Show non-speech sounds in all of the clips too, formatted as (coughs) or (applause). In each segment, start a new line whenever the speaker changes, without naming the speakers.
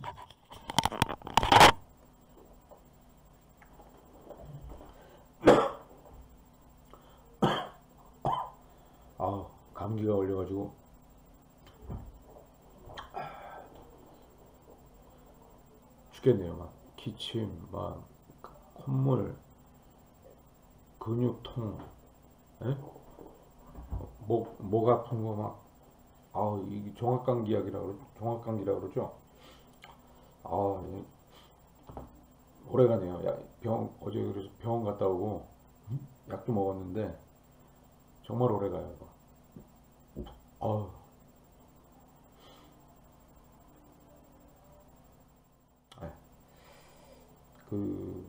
(coughs) 아 감기가 걸려가지고 죽겠네요. 막 기침, 막 콧물, 근육통, 에? 목, 목 아픈 거 막, 아 이게 종합감기약이라 그러 종합감기라 그러죠. 아, 오래가네요. 야, 병 어제 그래서 병원 갔다 오고 약도 먹었는데 정말 오래가요. 아, 네. 그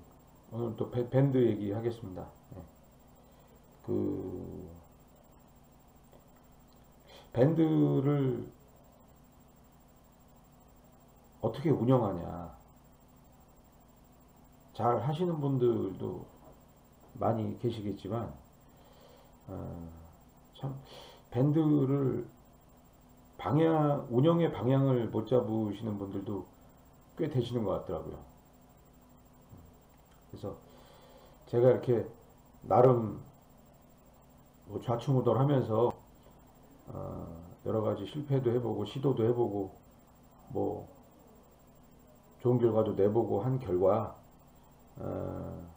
오늘 또 밴- 밴드 얘기 하겠습니다. 네. 그 밴드를 어떻게 운영하냐. 잘 하시는 분들도 많이 계시겠지만, 어, 참, 밴드를 방향, 운영의 방향을 못 잡으시는 분들도 꽤 되시는 것 같더라고요. 그래서 제가 이렇게 나름 뭐 좌충우돌 하면서 어, 여러 가지 실패도 해보고 시도도 해보고 뭐 좋은 결과도 내보고 한 결과 어,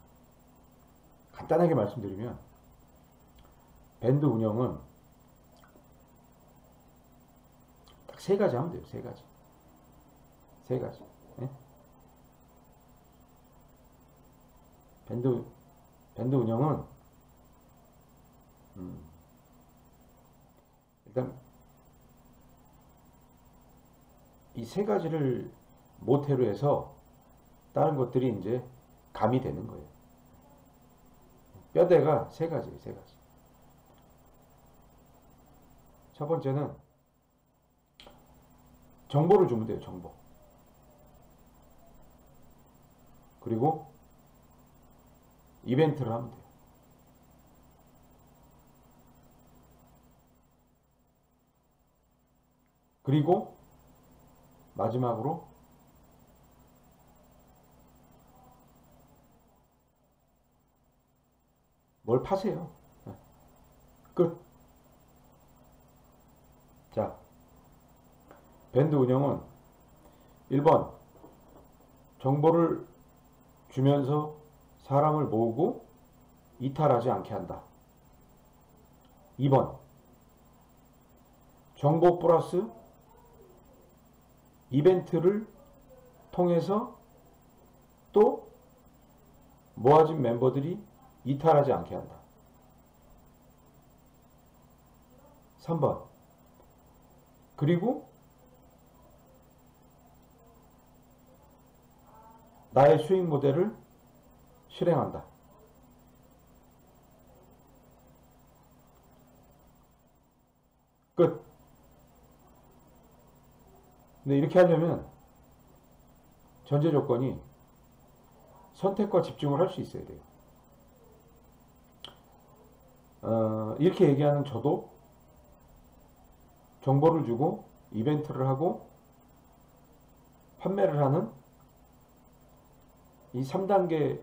간단하게 말씀드리면 밴드 운영은 딱 세 가지 하면 돼요. 세 가지. 세 가지. 예? 밴드 밴드 운영은 음, 일단 이 세 가지를 모태로 해서 다른 것들이 이제 감이 되는 거예요. 뼈대가 세 가지예요, 세 가지. 첫 번째는 정보를 주면 돼요, 정보. 그리고 이벤트를 하면 돼요. 그리고 마지막으로 뭘 파세요. 네. 끝. 자, 밴드 운영은 1번 정보를 주면서 사람을 모으고 이탈하지 않게 한다. 2번 정보 플러스 이벤트를 통해서 또 모아진 멤버들이 이탈하지 않게 한다. 3번 그리고 나의 수익 모델을 실행한다. 끝. 근데 이렇게 하려면 전제 조건이 선택과 집중을 할 수 있어야 돼요. 어, 이렇게 얘기하는 저도 정보를 주고 이벤트를 하고 판매를 하는 이 3단계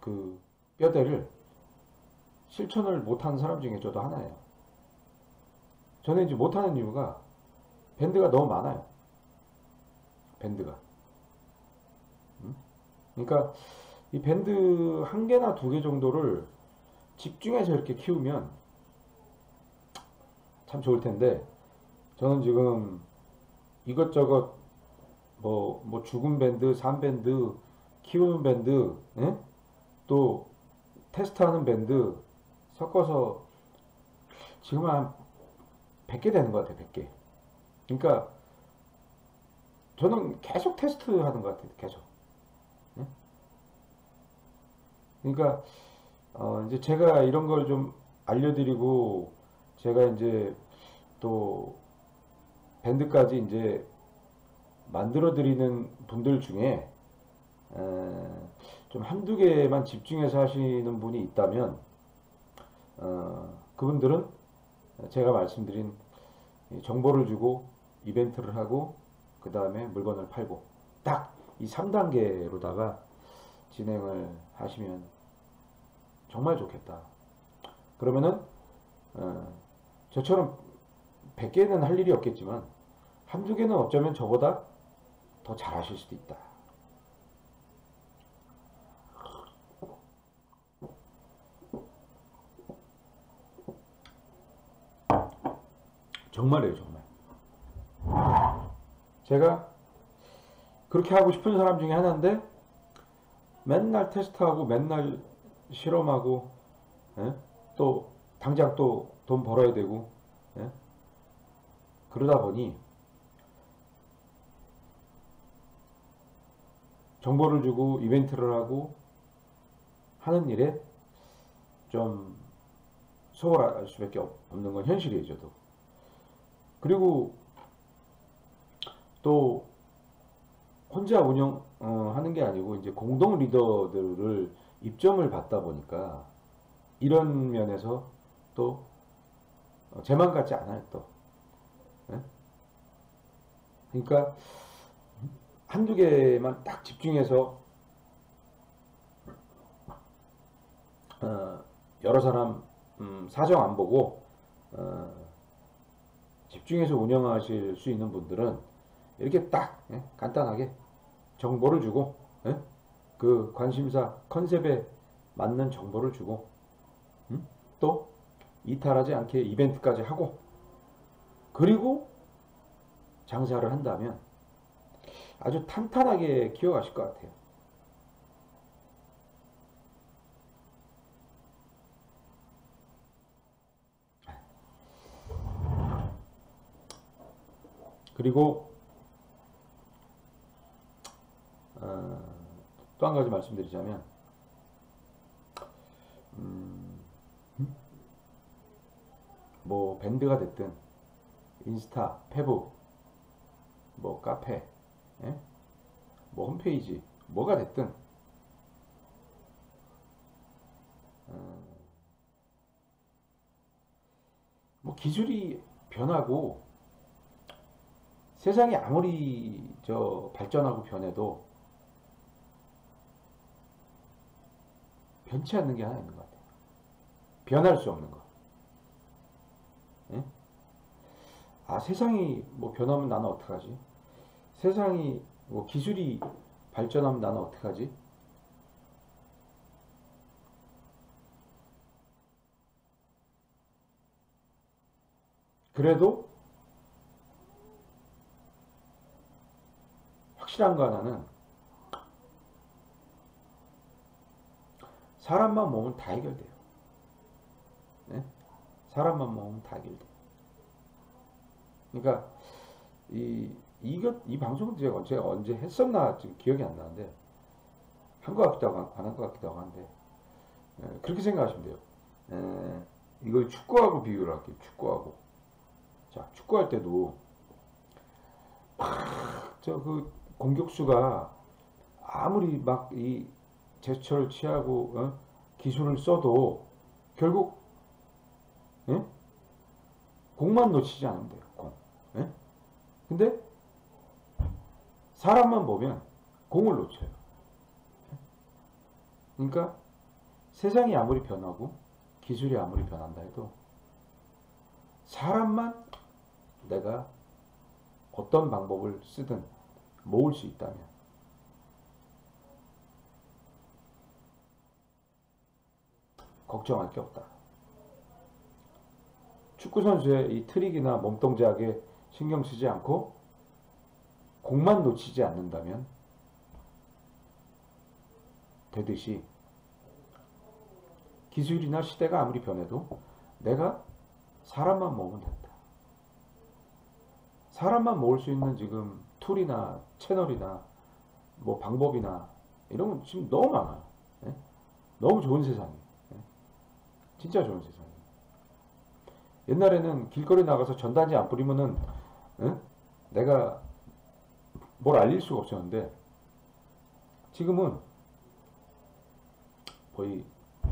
그 뼈대를 실천을 못하는 사람 중에 저도 하나예요. 저는 이제 못하는 이유가 밴드가 너무 많아요. 밴드가. 음? 그러니까 이 밴드 한 개나 두 개 정도를 집중해서 이렇게 키우면 참 좋을 텐데 저는 지금 이것저것 뭐, 뭐 죽은 밴드, 산 밴드, 키우는 밴드, 예? 또 테스트하는 밴드 섞어서 지금 한 100개 되는 것 같아요, 100개. 그러니까 저는 계속 테스트 하는 것 같아요, 계속. 예? 그러니까 어 이제 제가 이런 걸 좀 알려드리고 제가 이제 또 밴드까지 이제 만들어 드리는 분들 중에 좀 한두 개만 집중해서 하시는 분이 있다면 어, 그분들은 제가 말씀드린 정보를 주고 이벤트를 하고 그 다음에 물건을 팔고 딱 이 3단계로다가 진행을 하시면 정말 좋겠다. 그러면은 어, 저처럼 100개는 할 일이 없겠지만 한두 개는 어쩌면 저보다 더 잘하실 수도 있다. 정말이에요, 정말. 제가 그렇게 하고 싶은 사람 중에 하나인데 맨날 테스트하고 맨날 실험하고 예? 또 당장 또 돈 벌어야 되고 예? 그러다 보니 정보를 주고 이벤트를 하고 하는 일에 좀 소홀할 수밖에 없는 건 현실이에요, 저도. 그리고 또 혼자 운영하는 게 아니고 이제 공동 리더들을 입점을 받다 보니까 이런 면에서 또 제만 같지 않아요 또. 예? 그러니까 한두 개만 딱 집중해서 어, 여러 사람 음, 사정 안 보고 어, 집중해서 운영하실 수 있는 분들은 이렇게 딱 예, 간단하게 정보를 주고 예? 그 관심사 컨셉에 맞는 정보를 주고 음? 또 이탈하지 않게 이벤트까지 하고 그리고 장사를 한다면 아주 탄탄하게 키워가실 것 같아요. 그리고 어, 또 한 가지 말씀드리자면 음, 뭐 밴드가 됐든 인스타, 페북, 뭐 카페, 예? 뭐 홈페이지, 뭐가 됐든 어, 뭐 기술이 변하고 세상이 아무리 저 발전하고 변해도 변치 않는 게 하나 있는 것 같아요. 변할 수 없는 거. 예? 아 세상이 뭐 변하면 나는 어떡하지? 세상이 뭐 기술이 발전하면 나는 어떡하지? 그래도 확실한 거 하나는 사람만 모으면 다 해결돼요. 네? 사람만 모으면 다 해결돼요. 그러니까 이 이것 이 방송은 제가, 제가 언제 했었나 지금 기억이 안 나는데 한 것 같기도 하고 안 한 것 같기도 하고 한데 에, 그렇게 생각하시면 돼요. 에, 이걸 축구하고 비교를 할게요. 축구하고 자 축구할 때도 저 그 공격수가 아무리 막 이 제스처를 취하고 어? 기술을 써도 결국 예? 공만 놓치지 돼요. 공. 예? 근데 사람만 보면 공을 놓쳐요. 그러니까 세상이 아무리 변하고 기술이 아무리 변한다 해도 사람만 내가 어떤 방법을 쓰든 모을 수 있다면 걱정할 게 없다. 축구 선수의 이 트릭이나 몸 동작에 신경 쓰지 않고 공만 놓치지 않는다면 되듯이 기술이나 시대가 아무리 변해도 내가 사람만 모으면 된다. 사람만 모을 수 있는 지금 툴이나 채널이나 뭐 방법이나 이런 건 지금 너무 많아요. 예? 너무 좋은 세상이. 예? 진짜 좋은 세상이. 옛날에는 길거리 나가서 전단지 안 뿌리면은 예? 내가 뭘 알릴 수가 없었는데 지금은 거의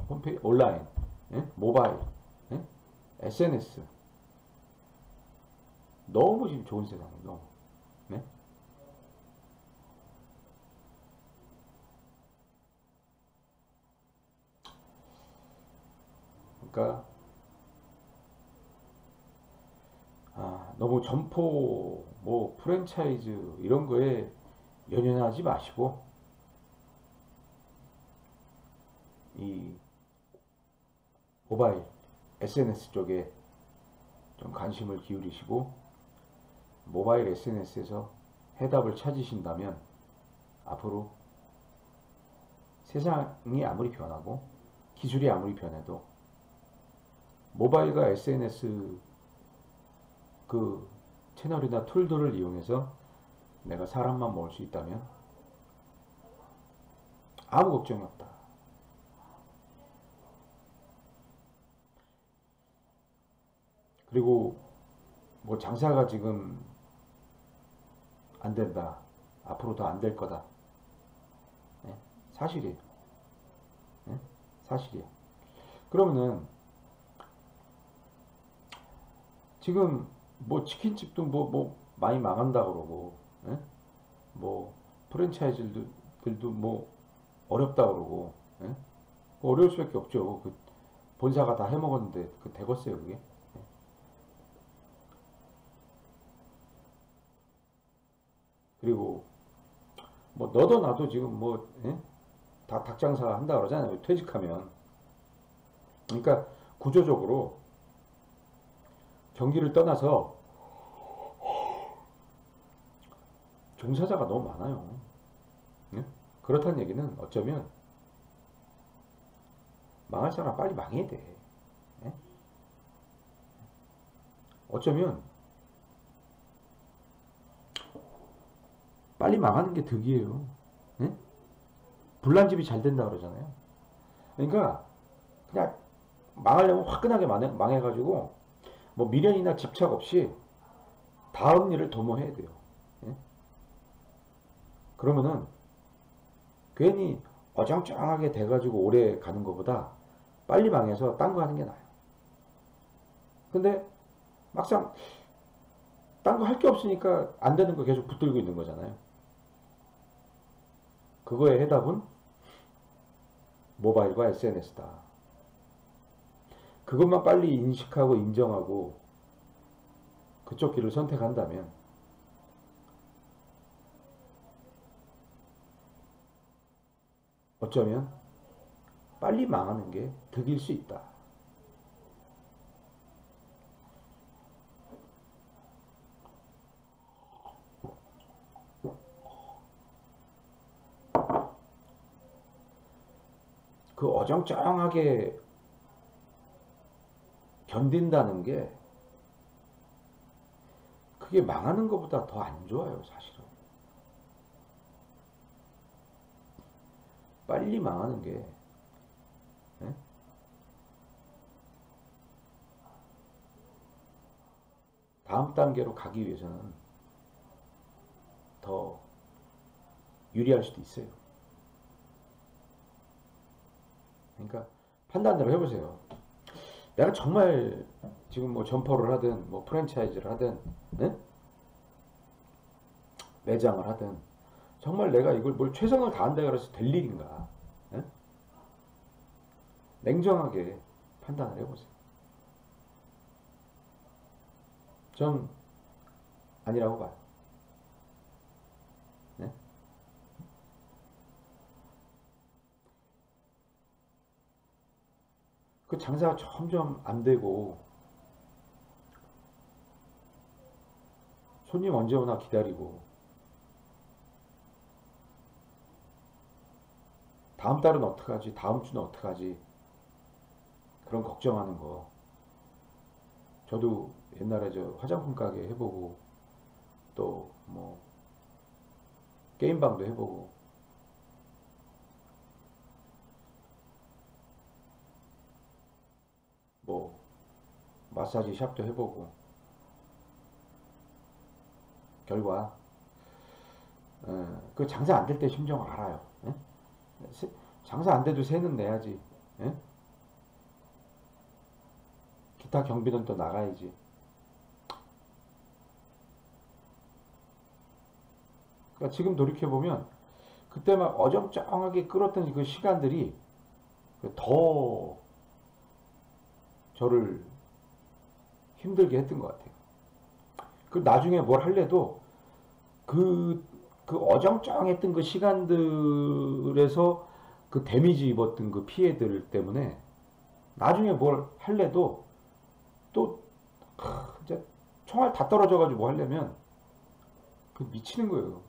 홈페이지 온라인, 예? 모바일, 예? SNS 너무 지금 좋은 세상이에요. 너무. 네? 그러니까 아, 너무 점포 뭐 프랜차이즈 이런 거에 연연하지 마시고 이 모바일 SNS 쪽에 좀 관심을 기울이시고 모바일 SNS에서 해답을 찾으신다면 앞으로 세상이 아무리 변하고 기술이 아무리 변해도 모바일과 SNS 그 채널이나 툴들을 이용해서 내가 사람만 모을 수 있다면 아무 걱정이 없다. 그리고 뭐 장사가 지금 안 된다. 앞으로 더 안 될 거다. 네? 사실이에요. 네? 사실이에요. 그러면은 지금 뭐 치킨집도 뭐, 뭐 많이 망한다 그러고 예? 뭐 프랜차이즈들도 뭐 어렵다 그러고 예? 어려울 수밖에 없죠. 그 본사가 다 해먹었는데 그 되겠어요 그게? 예? 그리고 뭐 너도 나도 지금 뭐 예? 다 닭장사 한다 그러잖아요. 퇴직하면. 그러니까 구조적으로 경기를 떠나서 종사자가 너무 많아요. 네? 그렇다는 얘기는 어쩌면 망할 사람 빨리 망해야 돼. 네? 어쩌면 빨리 망하는 게 득이에요. 네? 불난 집이 잘 된다 그러잖아요. 그러니까 그냥 망하려면 화끈하게 망해가지고 뭐 미련이나 집착 없이 다음 일을 도모해야 돼요. 예? 그러면은 괜히 어정쩡하게 돼가지고 오래 가는 것보다 빨리 망해서 딴 거 하는 게 나아요. 근데 막상 딴 거 할 게 없으니까 안 되는 거 계속 붙들고 있는 거잖아요. 그거의 해답은 모바일과 SNS다. 그것만 빨리 인식하고 인정하고 그쪽 길을 선택한다면 어쩌면 빨리 망하는 게 득일 수 있다. 그 어정쩡하게 견딘다는 게 그게 망하는 것보다 더 안 좋아요, 사실은. 빨리 망하는 게 네? 다음 단계로 가기 위해서는 더 유리할 수도 있어요. 그러니까 판단대로 해보세요. 내가 정말 지금 뭐 점포를 하든 뭐 프랜차이즈를 하든 네? 매장을 하든 정말 내가 이걸 뭘 최선을 다한다 그래서 될 일인가 네? 냉정하게 판단을 해보세요. 전 아니라고 봐요. 그 장사가 점점 안 되고 손님 언제 오나 기다리고 다음 달은 어떡하지? 다음 주는 어떡하지? 그런 걱정하는 거. 저도 옛날에 저 화장품 가게 해보고 또 뭐 게임방도 해보고 마사지 샵도 해보고 결과 어, 그 장사 안 될 때 심정을 알아요 예? 장사 안 돼도 세는 내야지 예? 기타 경비는 또 나가야지 그러니까 지금 돌이켜보면 그때만 어정쩡하게 끌었던 그 시간들이 더 저를 힘들게 했던 것 같아요. 그 나중에 뭘 할래도 그, 그 어정쩡했던 그 시간들에서 그 데미지 입었던 그 피해들 때문에 나중에 뭘 할래도 또 이제 총알 다 떨어져가지고 뭐 하려면 그 미치는 거예요.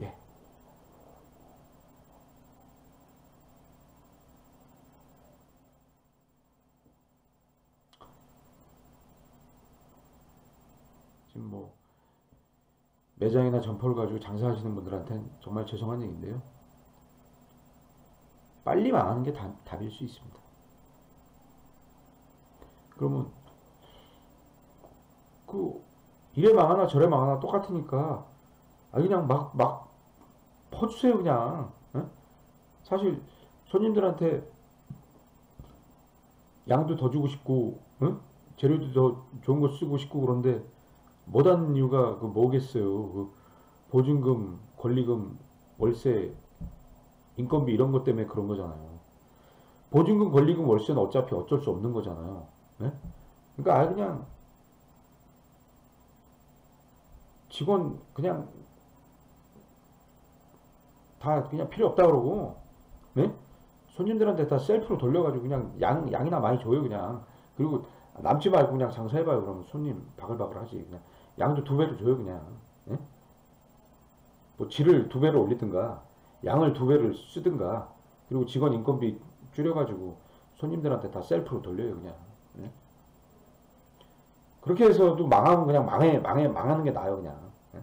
예. 지금 뭐 매장이나 점포를 가지고 장사하시는 분들한테는 정말 죄송한 얘기인데요. 빨리 망하는 게 답, 답일 수 있습니다. 그러면 그 이래 망하나 저래 망하나 똑같으니까 아 그냥 막 막 퍼주세요 그냥 에? 사실 손님들한테 양도 더 주고 싶고 에? 재료도 더 좋은 거 쓰고 싶고 그런데 못하는 이유가 그 뭐겠어요 그 보증금 권리금 월세 인건비 이런 것 때문에 그런 거잖아요. 보증금, 권리금, 월세는 어차피 어쩔 수 없는 거잖아요. 네? 그러니까 아예 그냥 직원 그냥 다 그냥 필요 없다 그러고 네? 손님들한테 다 셀프로 돌려가지고 그냥 양 양이나 많이 줘요 그냥 그리고 남지 말고 그냥 장사해봐요 그러면 손님 바글바글 하지 그냥 양도 두 배로 줘요 그냥 네? 뭐 질을 두 배로 올리든가 양을 두 배를 쓰든가 그리고 직원 인건비 줄여가지고 손님들한테 다 셀프로 돌려요 그냥 네? 그렇게 해서도 망하면 그냥 망해 망해 망하는 게 나아요 그냥 네?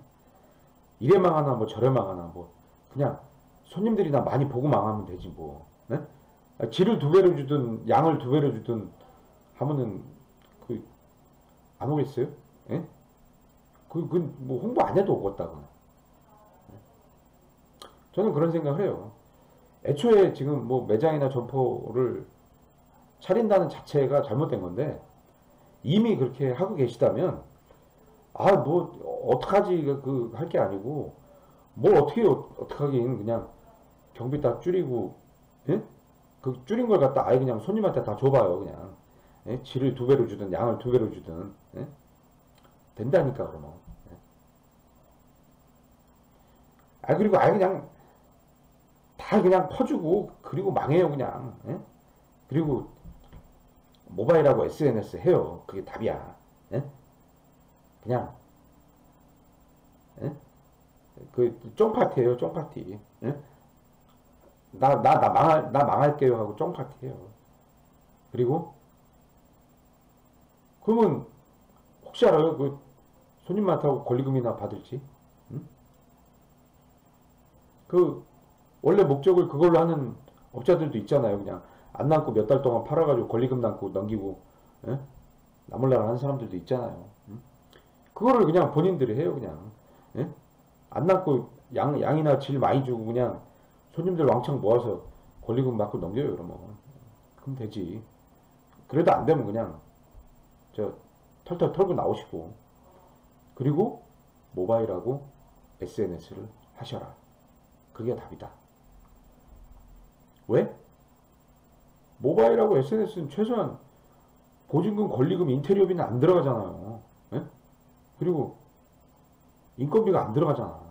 이래 망하나 뭐 저래 망하나 뭐 그냥 손님들이 나 많이 보고 망하면 되지 뭐 네? 질을 두 배로 주든 양을 두 배로 주든 하면은 그 안 오겠어요? 예? 그, 그, 뭐, 홍보 안 해도 오겠다고. 저는 그런 생각을 해요. 애초에 지금 뭐 매장이나 점포를 차린다는 자체가 잘못된 건데 이미 그렇게 하고 계시다면 아 뭐 어떡하지 그 할 게 아니고 뭘 어떻게 어떡하긴 그냥 경비 다 줄이고 예? 그 줄인 걸 갖다 아예 그냥 손님한테 다 줘봐요 그냥 예? 질을 두 배로 주든 양을 두 배로 주든 예? 된다니까 그러면 예? 아 그리고 아예 그냥 다 그냥 퍼주고 그리고 망해요 그냥 예? 그리고 모바일하고 SNS 해요 그게 답이야 예? 그냥 예? 그 쫑파티예요 쫑파티 예? 나, 나, 나 망할, 나 망할게요 하고 쫑파티예요 그리고 그러면 혹시 알아요 그 손님 많다고 권리금이나 받을지 응? 그 원래 목적을 그걸로 하는 업자들도 있잖아요. 그냥 안 남고 몇 달 동안 팔아가지고 권리금 남고 넘기고 예? 나몰라라 하는 사람들도 있잖아요. 음? 그거를 그냥 본인들이 해요. 그냥 예? 안 남고 양, 양이나 질 많이 주고 그냥 손님들 왕창 모아서 권리금 받고 넘겨요. 그러면 그럼 되지. 그래도 안 되면 그냥 저 털털 털고 나오시고 그리고 모바일하고 SNS를 하셔라. 그게 답이다. 왜? 모바일하고 SNS는 최소한 보증금, 권리금, 인테리어비는 안 들어가잖아요. 예? 그리고 인건비가 안 들어가잖아.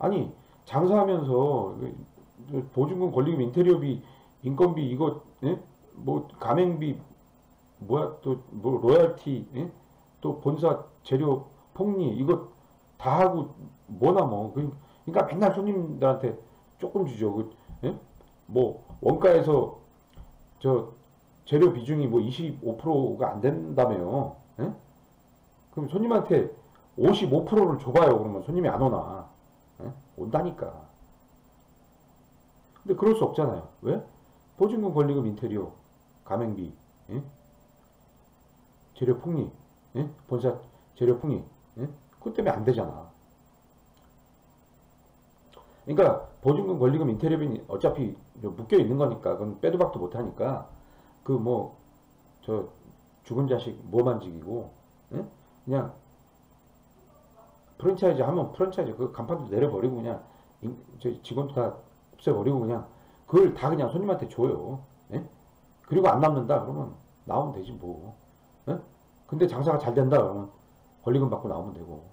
예? 아니 장사하면서 그 보증금, 권리금, 인테리어비, 인건비 이거 예? 뭐 가맹비 뭐야 또 뭐 로얄티 예? 또 본사 재료 폭리 이거 다 하고 뭐나 뭐 그러니까 맨날 손님들한테 조금 주죠. 그, 예? 뭐 원가에서 저 재료 비중이 뭐 25%가 안 된다며요. 예? 그럼 손님한테 55%를 줘봐요. 그러면 손님이 안 오나? 예? 온다니까. 근데 그럴 수 없잖아요. 왜? 보증금, 권리금, 인테리어, 가맹비, 예? 재료 폭리, 예? 본사 재료 폭리, 예? 그것 때문에 안 되잖아. 그러니까 보증금, 권리금, 인테리어비 어차피 묶여 있는 거니까 그건 빼도 박도 못 하니까 그 뭐 저 죽은 자식 뭐 만지기고 예? 그냥 프랜차이즈 하면 프랜차이즈 그 간판도 내려버리고 그냥 직원도 다 없애버리고 그냥 그걸 다 그냥 손님한테 줘요. 예? 그리고 안 남는다 그러면 나오면 되지 뭐. 예? 근데 장사가 잘 된다 그러면 권리금 받고 나오면 되고.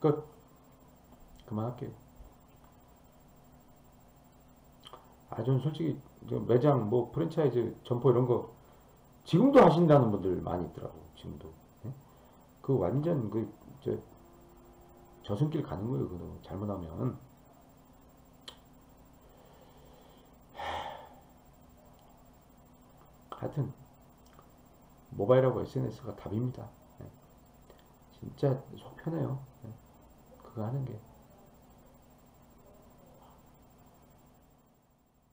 끝. 그만할게요. 아, 전 솔직히 저 매장 뭐 프랜차이즈 점포 이런 거 지금도 하신다는 분들 많이 있더라고. 지금도. 예? 그 완전 그 저 저승길 가는 거예요. 그거 잘못하면. 하여튼 모바일하고 SNS가 답입니다. 예. 진짜 속 편해요. 예. 그거 하는 게.